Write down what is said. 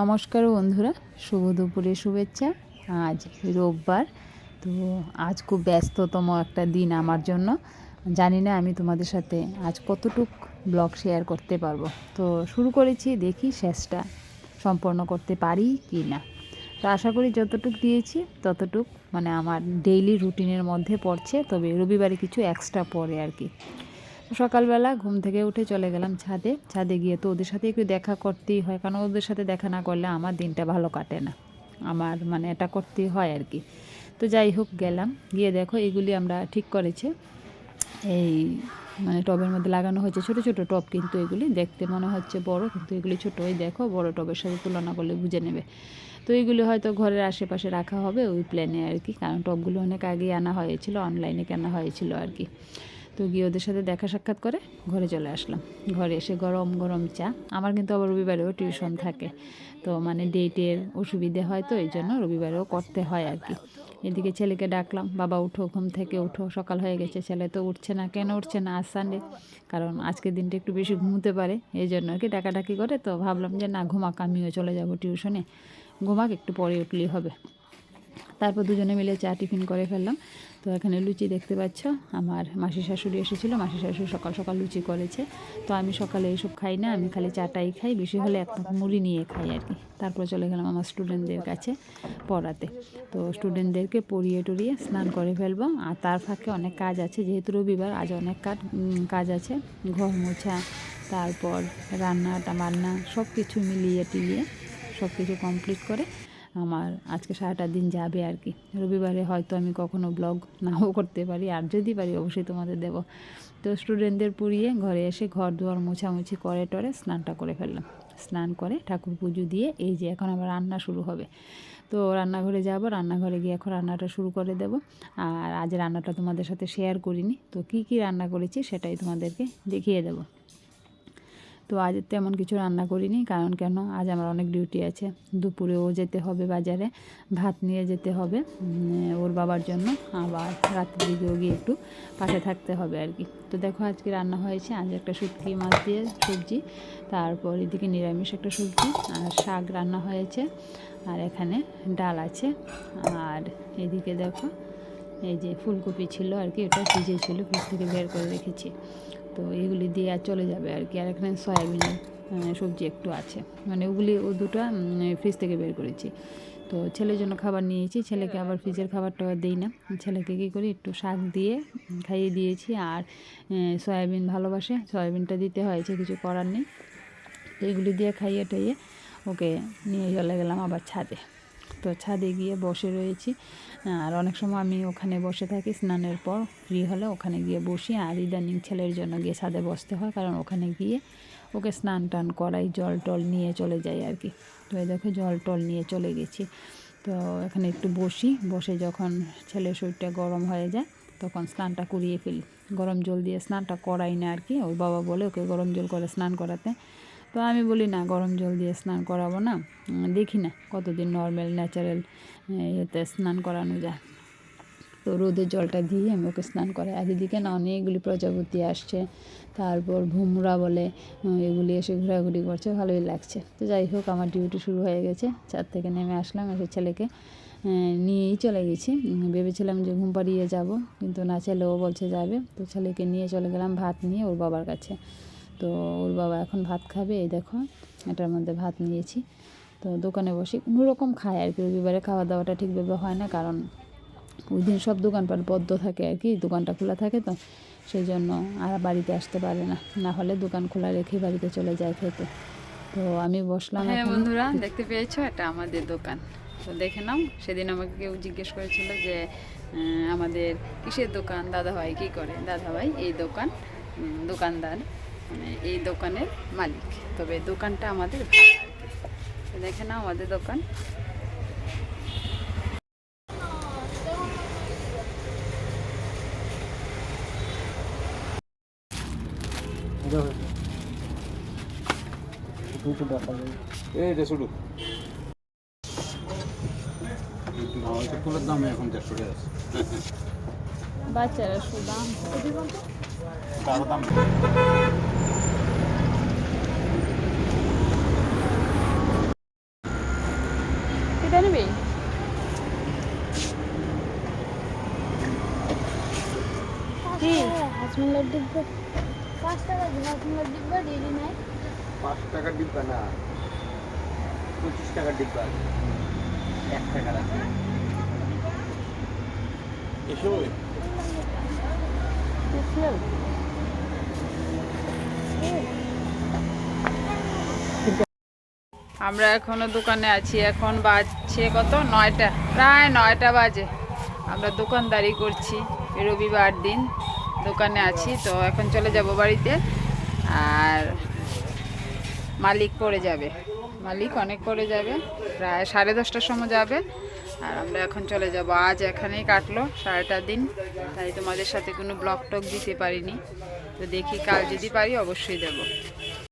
নমস্কার বন্ধুরা, শুভ দুপুরে শুভেচ্ছা। আজ রোববার, তো আজ খুব ব্যস্ততম একটা দিন আমার জন্য। জানি না আমি তোমাদের সাথে আজ কতটুক ব্লগ শেয়ার করতে পারব। তো শুরু করেছি, দেখি শেষটা সম্পন্ন করতে পারি কি না। তো আশা করি যতটুক দিয়েছি, ততটুক মানে আমার ডেইলি রুটিনের মধ্যে পড়ছে। তবে রবিবারে কিছু এক্সট্রা পড়ে আর কি। সকালবেলা ঘুম থেকে উঠে চলে গেলাম ছাদে। ছাদে গিয়ে তো ওদের সাথে একটু দেখা করতেই হয়, কারণ ওদের সাথে দেখা না করলে আমার দিনটা ভালো কাটে না। আমার মানে এটা করতেই হয় আর কি। তো যাই হোক, গেলাম। গিয়ে দেখো এগুলি আমরা ঠিক করেছে। এই মানে টবের মধ্যে লাগানো হয়েছে ছোট ছোট টব কিন্তু এগুলি। দেখতে মনে হচ্ছে বড়, কিন্তু এগুলি ছোট। ওই দেখো, বড় টবের সাথে তুলনা করলে বুঝে নেবে। তো এইগুলি হয়তো ঘরের আশেপাশে রাখা হবে ওই প্ল্যানে আর কি, কারণ টবগুলো অনেক আগেই আনা হয়েছিল অনলাইনে কেনা হয়েছিল আর কি। তো গিয়ে ওদের সাথে দেখা সাক্ষাৎ করে ঘরে চলে আসলাম। ঘরে এসে গরম গরম চা। আমার কিন্তু আবার রবিবারেও টিউশন থাকে। তো মানে ডেটের অসুবিধে হয় তো এই জন্য রবিবারেও করতে হয় আর কি। এদিকে ছেলেকে ডাকলাম, বাবা, উঠো, ঘুম থেকে উঠো। সকাল হয়ে গেছে, ছেলে তো উঠছে না। কেন উঠছে না? আজ সানডে কারণ আজকের দিনটা একটু বেশি ঘুমোতে পারে। এই জন্য আর কি ডাকাডাকি করে। তো ভাবলাম যে, না, ঘুমাক, আমিও চলে যাব টিউশনে। ঘুমাক, একটু পরে উঠলেই হবে। তারপর দুজনে মিলে চা টিফিন করে ফেললাম। তো এখানে লুচি দেখতে পাচ্ছ, আমার মাসি শাশুড়ি এসেছিল মাসি শাশুড়ি সকাল সকাল লুচি করেছে। তো আমি সকালে এইসব খাই না, আমি খালি চাটাই খাই, বেশি হলে এক মুড়ি নিয়ে খাই আর কি। তারপর চলে গেলাম আমার স্টুডেন্টদের কাছে পড়াতে। তো স্টুডেন্টদেরকে পড়িয়ে টড়িয়ে স্নান করে ফেলব। আর তার ফাঁকে অনেক কাজ আছে, যেহেতু রবিবার, আজ অনেক কাজ কাজ আছে। ঘর মোছা, তারপর রান্নাটা বান্না সব কিছু মিলিয়ে টিলিয়ে সব কিছু কমপ্লিট করে আমার আজকে সারাটা দিন যাবে আর কি। রবিবারে হয়তো আমি কখনো ব্লগ নাও করতে পারি, আর যদি পারি অবশ্যই তোমাদের দেব। তো স্টুডেন্টদের পুড়িয়ে ঘরে এসে ঘর দুয়ার মোছামুছি করে টরে স্নানটা করে ফেললাম। স্নান করে ঠাকুর পুজো দিয়ে এই যে এখন আবার রান্না শুরু হবে। তো রান্নাঘরে যাব, রান্নাঘরে গিয়ে এখন রান্নাটা শুরু করে দেব। আর আজ রান্নাটা তোমাদের সাথে শেয়ার করিনি। তো কি কি রান্না করেছি সেটাই তোমাদেরকে দেখিয়ে দেবো। তো আজ তেমন কিছু রান্না করিনি, কারণ কেন? আজ আমার অনেক ডিউটি আছে। দুপুরেও যেতে হবে বাজারে, ভাত নিয়ে যেতে হবে ওর বাবার জন্য। আবার রাত্রির দিকেও গিয়ে একটু পাশে থাকতে হবে আর কি। তো দেখো আজকে রান্না হয়েছে, আজ একটা শুটকি মাছ দিয়ে সবজি, তারপর এদিকে নিরামিষ একটা সবজি আর শাক রান্না হয়েছে, আর এখানে ডাল আছে। আর এদিকে দেখো, এই যে ফুলকপি ছিল আর কি, ওটা ভিজে ছিল, ফ্রিজ থেকে বের করে রেখেছি। তো এগুলি দিয়ে আর চলে যাবে আর কি। আর এখানে সয়াবিনের সবজি একটু আছে। মানে ওগুলি, ও দুটো ফ্রিজ থেকে বের করেছি। তো ছেলের জন্য খাবার নিয়েছি। ছেলেকে আবার ফ্রিজের খাবারটা দিই না। ছেলেকে কী করি, একটু শাক দিয়ে খাইয়ে দিয়েছি। আর সয়াবিন ভালোবাসে। সয়াবিনটা দিতে হয়েছে, কিছু করার নেই। তো এগুলি দিয়ে খাইয়ে টাইয়ে ওকে নিয়ে চলে গেলাম আবার ছাদে। তো ছাদে গিয়ে বসে রয়েছি। আর অনেক সময় আমি ওখানে বসে থাকি, স্নানের পর ফ্রি হলে ওখানে গিয়ে বসি। আর ইদানিং ছেলের জন্য গিয়ে ছাদে বসতে হয়, কারণ ওখানে গিয়ে ওকে স্নান টান করাই, জল টল নিয়ে চলে যাই আর কি। তো এই দেখো জল টল নিয়ে চলে গেছি। তো এখানে একটু বসি, বসে যখন ছেলের শরীরটা গরম হয়ে যায়, তখন স্নানটা করিয়ে ফেলি। গরম জল দিয়ে স্নানটা করাই না আর কি। ওর বাবা বলে ওকে গরম জল করে স্নান করাতে। তো আমি বলি না, গরম জল দিয়ে স্নান করাবো না। দেখি না কতদিন নর্মাল ন্যাচারাল এতে স্নান করানো যায়। তো রোদের জলটা দিয়ে আমি ওকে স্নান করাই। আর এদিকে না অনেকগুলি প্রজাপতি আসছে, তারপর ভুমরা বলে এগুলি এসে ঘোরাঘুরি করছে, ভালোই লাগছে। তো যাই হোক, আমার ডিউটি শুরু হয়ে গেছে। চার থেকে নেমে আসলাম, এসে ছেলেকে নিয়েই চলে গেছি। ভেবেছিলাম যে ঘুম পাড়িয়ে যাব, কিন্তু না, ছেলেও বলছে যাবে। তো ছেলেকে নিয়ে চলে গেলাম, ভাত নিয়ে ওর বাবার কাছে। তো ওর বাবা এখন ভাত খাবে এই দেখো এটার মধ্যে ভাত নিয়েছি। তো দোকানে বসে কোনো রকম খায় আর কি রবিবারে খাওয়া দাওয়াটা ঠিকভাবে হয় না কারণ ওই দিন সব দোকানপাট বদ্ধ থাকে আর কি দোকানটা খোলা থাকে তো সেই জন্য আর বাড়িতে আসতে পারে না। না হলে দোকান খোলা রেখে বাড়িতে চলে যায় খেতে। তো আমি বসলাম হ্যাঁ বন্ধুরা দেখতে পেয়েছ এটা আমাদের দোকান। তো দেখে নাও সেদিন আমাকে কেউ জিজ্ঞেস করেছিল যে আমাদের কিসের দোকান? দাদাভাই কী করে? দাদাভাই এই দোকান দোকানদার। মানে এই দোকানের মালিক। তবে দোকানটা আমাদের ভাড়া কি। দেখে নাও আমাদের দোকান। এইটা শুধু। দাম বাচ্চারা দাম। দুইটা নিবি কি হাসমুল্লার ডিব্বা পাঁচ টাকা দিন হাসমুল্লার ডিব্বা ডেলি নাই পাঁচ টাকার ডিব্বা না পঁচিশ টাকার ডিব্বা এক আছে এসো আমরা এখনও দোকানে আছি, এখন বাজছে কত? নয়টা, প্রায় নয়টা বাজে। আমরা দোকানদারি করছি রবিবার দিন দোকানে আছি, তো এখন চলে যাব বাড়িতে। আর মালিক পড়ে যাবে। মালিক অনেক পড়ে যাবে, প্রায় সাড়ে দশটার সময় যাবে। আর আমরা এখন চলে যাব। আজ এখানেই কাটলো সারাটা দিন। তাই তোমাদের সাথে কোনো ব্লগ টক দিতে পারিনি। তো দেখি কাল যদি পারি অবশ্যই দেবো।